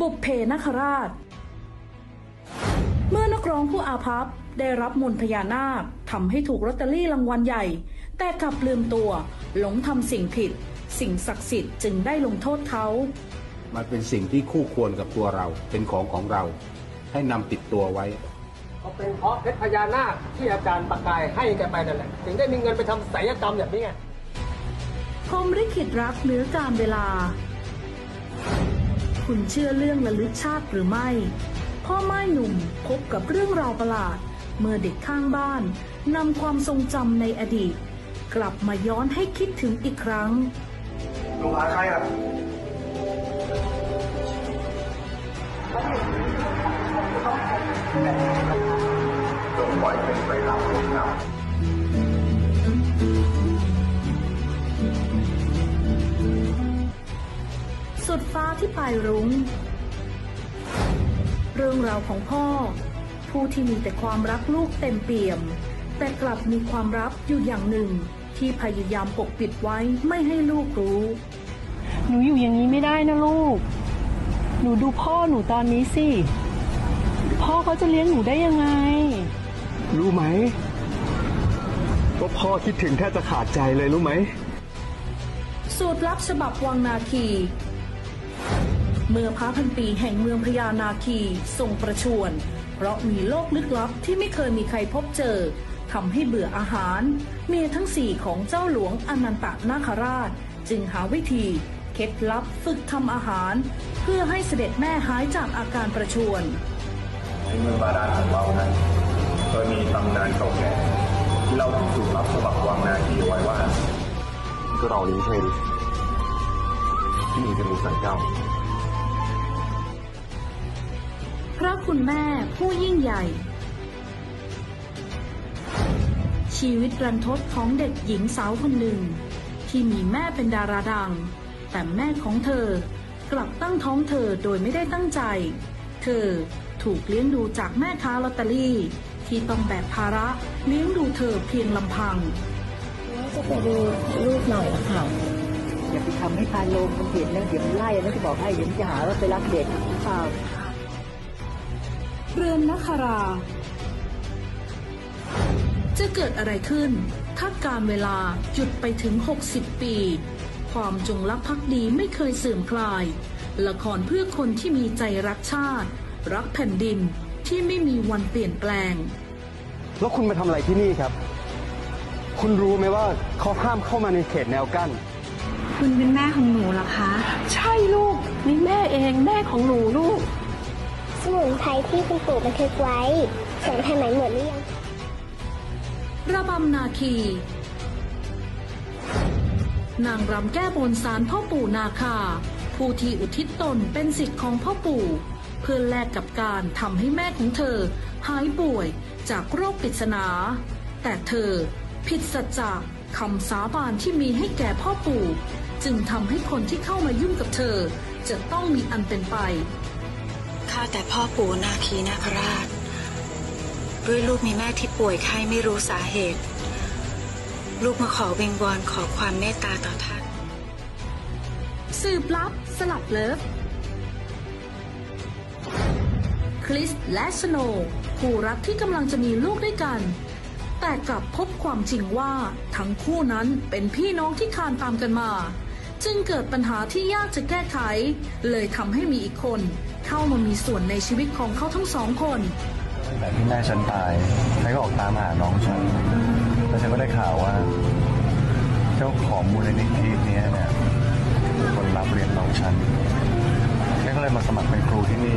บุพเพนคราช เมื่อนักร้องผู้อาภัพได้รับมนต์พญานาคทำให้ถูกลอตเตอรี่รางวัลใหญ่ แต่กลับลืมตัว หลงทำสิ่งผิด สิ่งศักดิ์สิทธิ์จึงได้ลงโทษเขามันเป็นสิ่งที่คู่ควรกับตัวเรา เป็นของของเรา ให้นำติดตัวไว้ ก็เป็นเพราะเพชรพญานาคที่อาจารย์ประกายให้แกไปนั่นแหละ ถึงได้มีเงินไปทำศัลยกรรมแบบนี้ไงพรหมลิขิตรักเหนือการเวลา คุณเชื่อเรื่องระลึกชาติหรือไม่ พ่อไม้หนุ่มพบกับเรื่องราวประหลาด เมื่อเด็กข้างบ้านนำความทรงจำในอดีต กลับมาย้อนให้คิดถึงอีกครั้งลุงหาใครอะจงปล่อยเป็นไปตามกฎกรร สุดฟ้าที่ปลายรุง้ง เรื่องราวของพ่อ ผู้ที่มีแต่ความรักลูกเต็มเปี่ยม แต่กลับมีความลับอยู่อย่างหนึ่ง ที่พยายามปกปิดไว้ไม่ให้ลูกรู้ หนูอยู่อย่างนี้ไม่ได้นะลูก หนูดูพ่อหนูตอนนี้สิ พ่อเขาจะเลี้ยงหนูได้ยังไง รู้ไหมว่าพ่อคิดถึงแทบจะขาดใจเลยรู้ไหมสูตรลับฉบับวังนาคี เมื่อพระพันปีแห่งเมืองพญานาคีทรงประชวร เพราะมีโลกลึกลับที่ไม่เคยมีใครพบเจอทำให้เบื่ออาหาร เมียทั้งสี่ของเจ้าหลวงอนันตนาคราช จึงหาวิธี เคล็ดลับฝึกทำอาหาร เพื่อให้เสด็จแม่หายจากอาการประชวรในเมืองบาดาลของเรานั้นเคยมีตำนานเก่าแก่ที่เล่าถึงสูตรลับฉบับวังนาคีเอาไว้ว่าก็เรานี้ใช่ดิที่มีเป็นลูกสายเจ้า คุณแม่ผู้ยิ่งใหญ่ ชีวิตรันทดของเด็กหญิงสาวคนหนึ่ง ที่มีแม่เป็นดาราดัง แต่แม่ของเธอกลับตั้งท้องเธอโดยไม่ได้ตั้งใจ เธอถูกเลี้ยงดูจากแม่ค้าลอตเตอรี่ ที่ต้องแบกภาระเลี้ยงดูเธอเพียงลำพังจะไปดูลูกหน่อยค่ะอย่าไปทำให้พานโลมมันเห็นนะเดี๋ยวมันไล่นะจะบอกให้เดี๋ยวจะหาว่าไปรักเด็กหรือเปล่า เรือนนครา จะเกิดอะไรขึ้น ถ้าการเวลาหยุดไปถึง 60 ปี ความจงรักภักดีไม่เคยเสื่อมคลาย ละครเพื่อคนที่มีใจรักชาติ รักแผ่นดินที่ไม่มีวันเปลี่ยนแปลง แล้วคุณมาทำอะไรที่นี่ครับ คุณรู้ไหมว่าเขาห้ามเข้ามาในเขตแนวกั้น คุณเป็นแม่ของหนูเหรอคะ ใช่ลูกนี่แม่เองแม่ของหนูลูก สมุนไพรที่คุณปู่บันทึกไว้สมทันไหมหมดหรือยังระบำนาคี นางรำแก้บนสารพ่อปู่นาคา ผู้ที่อุทิศตนเป็นสิทธิ์ของพ่อปู่ เพื่อแลกกับการทำให้แม่ของเธอ หายป่วยจากโรคปริศนา แต่เธอผิดสัจจะคำสาบานที่มีให้แก่พ่อปู่ จึงทำให้คนที่เข้ามายุ่งกับเธอ จะต้องมีอันเป็นไป ข้าแต่พ่อปู่นาคีนาคราช ด้วยลูกมีแม่ที่ป่วยไข้ไม่รู้สาเหตุ ลูกมาขอวิงวอนขอความเมตตาต่อท่าน สืบลับสลับเลิฟ คริสและสโนคู่รักที่กำลังจะมีลูกด้วยกัน แต่กลับพบความจริงว่าทั้งคู่นั้นเป็นพี่น้องที่คานตามกันมา จึงเกิดปัญหาที่ยากจะแก้ไข เลยทำให้มีอีกคน เข้ามามีส่วนในชีวิตของเขาทั้งสองคนตั้งแต่ที่แม่ฉันตายใครก็ออกตามหาน้องฉันแล้วฉันก็ได้ข่าวว่า เจ้าของมูลนิธินี้เนี่ยคนรับเรียนน้องฉันแม่ก็เลยมาสมัครเป็นครูที่นี่